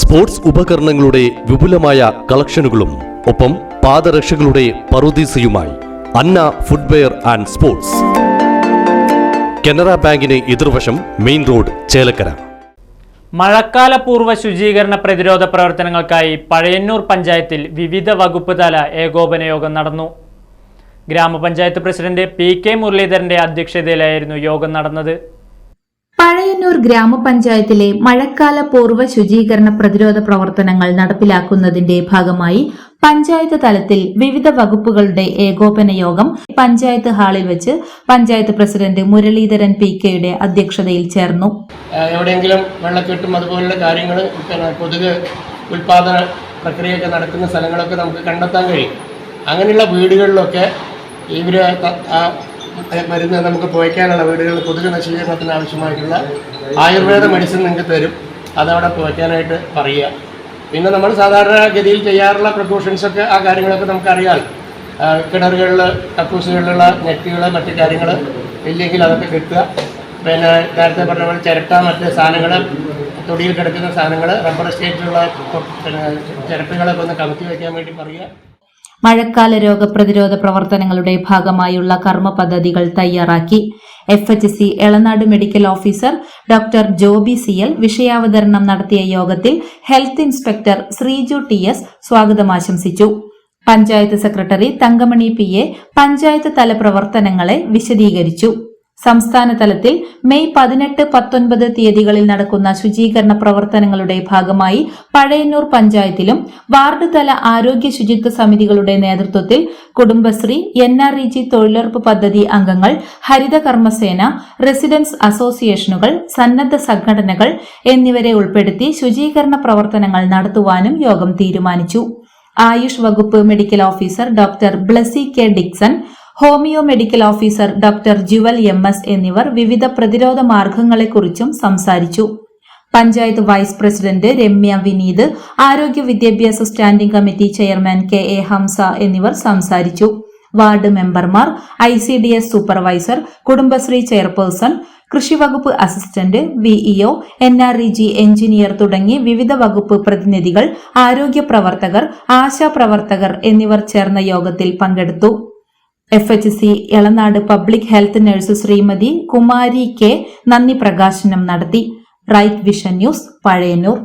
Sports ഉപകരണങ്ങളുടെ വിപുലമായ കളക്ഷനുകളും ഒപ്പം പാദരക്ഷകളുടെ പറുദീസയുമായി Anna footwear and sports. Canara ബാങ്കിന് എതിർവശം മെയിൻ റോഡ് ചേലക്കര. മഴക്കാല പൂർവ ശുചീകരണ പ്രതിരോധ പ്രവർത്തനങ്ങൾക്കായി പഴയന്നൂർ പഞ്ചായത്തിൽ വിവിധ വകുപ്പ് തല ഏകോപന യോഗം നടന്നു. ഗ്രാമപഞ്ചായത്ത് പ്രസിഡന്റ് പി കെ മുരളീധരന്റെ അധ്യക്ഷതയിലായിരുന്നു യോഗം നടന്നത്. പഴയന്നൂർ ഗ്രാമപഞ്ചായത്തിലെ മഴക്കാല പൂർവ ശുചീകരണ പ്രതിരോധ പ്രവർത്തനങ്ങൾ നടപ്പിലാക്കുന്നതിന്റെ ഭാഗമായി പഞ്ചായത്ത് തലത്തിൽ വിവിധ വകുപ്പുകളുടെ ഏകോപന യോഗം പഞ്ചായത്ത് ഹാളിൽ വെച്ച് പഞ്ചായത്ത് പ്രസിഡന്റ് മുരളീധരൻ പി കെയുടെ അധ്യക്ഷതയിൽ ചേർന്നു. എവിടെയെങ്കിലും വെള്ളക്കെട്ടും അതുപോലുള്ള കാര്യങ്ങൾ കൊതുക് ഉൽപാദന പ്രക്രിയയൊക്കെ നടക്കുന്ന സ്ഥലങ്ങളൊക്കെ നമുക്ക് കണ്ടെത്താൻ കഴിയും. അങ്ങനെയുള്ള വീടുകളിലൊക്കെ ഇവർ മരുന്ന് നമുക്ക് പുകയ്ക്കാനുള്ള വീടുകളിൽ കൊതുക് നശീകരണത്തിന് ആവശ്യമായിട്ടുള്ള ആയുർവേദ മെഡിസിൻ നിങ്ങൾക്ക് തരും. അതവിടെ പുകയ്ക്കാനായിട്ട് പറയുക. പിന്നെ നമ്മൾ സാധാരണ ഗതിയിൽ ചെയ്യാറുള്ള പ്രിക്കോഷൻസൊക്കെ ആ കാര്യങ്ങളൊക്കെ നമുക്കറിയാം. കിണറുകളിൽ കക്കൂസുകളിലുള്ള നെറ്റുകൾ മറ്റു കാര്യങ്ങൾ ഇല്ലെങ്കിൽ അതൊക്കെ കിട്ടുക. പിന്നെ നേരത്തെ പറഞ്ഞ പോലെ ചിരട്ട മറ്റ് സാധനങ്ങൾ തൊടിയിൽ കിടക്കുന്ന സാധനങ്ങൾ റബ്ബർ എസ്റ്റേറ്റിലുള്ള പിന്നെ ചിരട്ടകളൊക്കെ ഒന്ന് കമത്തി വയ്ക്കാൻ വേണ്ടി പറയുക. മഴക്കാല രോഗപ്രതിരോധ പ്രവർത്തനങ്ങളുടെ ഭാഗമായുള്ള കർമ്മ പദ്ധതികൾ തയ്യാറാക്കി. F H C Elanad medical officer doctor Joby C L വിഷയാവതരണം നടത്തിയ യോഗത്തിൽ health inspector Sreeju T S സ്വാഗതം ആശംസിച്ചു. Panchayat secretary Thankamani P A panchayat തല പ്രവർത്തനങ്ങളെ വിശദീകരിച്ചു. സംസ്ഥാന തലത്തിൽ മെയ് പതിനെട്ട് പത്തൊൻപത് തീയതികളിൽ നടക്കുന്ന ശുചീകരണ പ്രവർത്തനങ്ങളുടെ ഭാഗമായി പഴയന്നൂർ പഞ്ചായത്തിലും വാർഡ് തല ആരോഗ്യ ശുചിത്വ സമിതികളുടെ നേതൃത്വത്തിൽ Kudumbashree N R E G തൊഴിലുറപ്പ് പദ്ധതി അംഗങ്ങൾ ഹരിത കർമ്മസേന റെസിഡൻസ് അസോസിയേഷനുകൾ സന്നദ്ധ സംഘടനകൾ എന്നിവരെ ഉൾപ്പെടുത്തി ശുചീകരണ പ്രവർത്തനങ്ങൾ നടത്തുവാനും യോഗം തീരുമാനിച്ചു. ആയുഷ് വകുപ്പ് medical officer doctor Blessy K Dixon homeo medical officer doctor Jewel M S എന്നിവർ വിവിധ പ്രതിരോധ മാർഗങ്ങളെക്കുറിച്ചും സംസാരിച്ചു. പഞ്ചായത്ത് വൈസ് പ്രസിഡന്റ് രമ്യ വിനീത് ആരോഗ്യ വിദ്യാഭ്യാസ standing committee chairman K A Hamsa എന്നിവർ സംസാരിച്ചു. വാർഡ് മെമ്പർമാർ I C D S supervisor Kudumbashree chairperson കൃഷിവകുപ്പ് assistant VEO N R E G engineer തുടങ്ങി വിവിധ വകുപ്പ് പ്രതിനിധികൾ ആരോഗ്യ പ്രവർത്തകർ ആശാ പ്രവർത്തകർ എന്നിവർ ചേർന്ന യോഗത്തിൽ പങ്കെടുത്തു. F H C Elanad public health nurse Shrimati Kumari K നന്ദി പ്രകാശനം നടത്തി. Right Vision News Pazhayannur.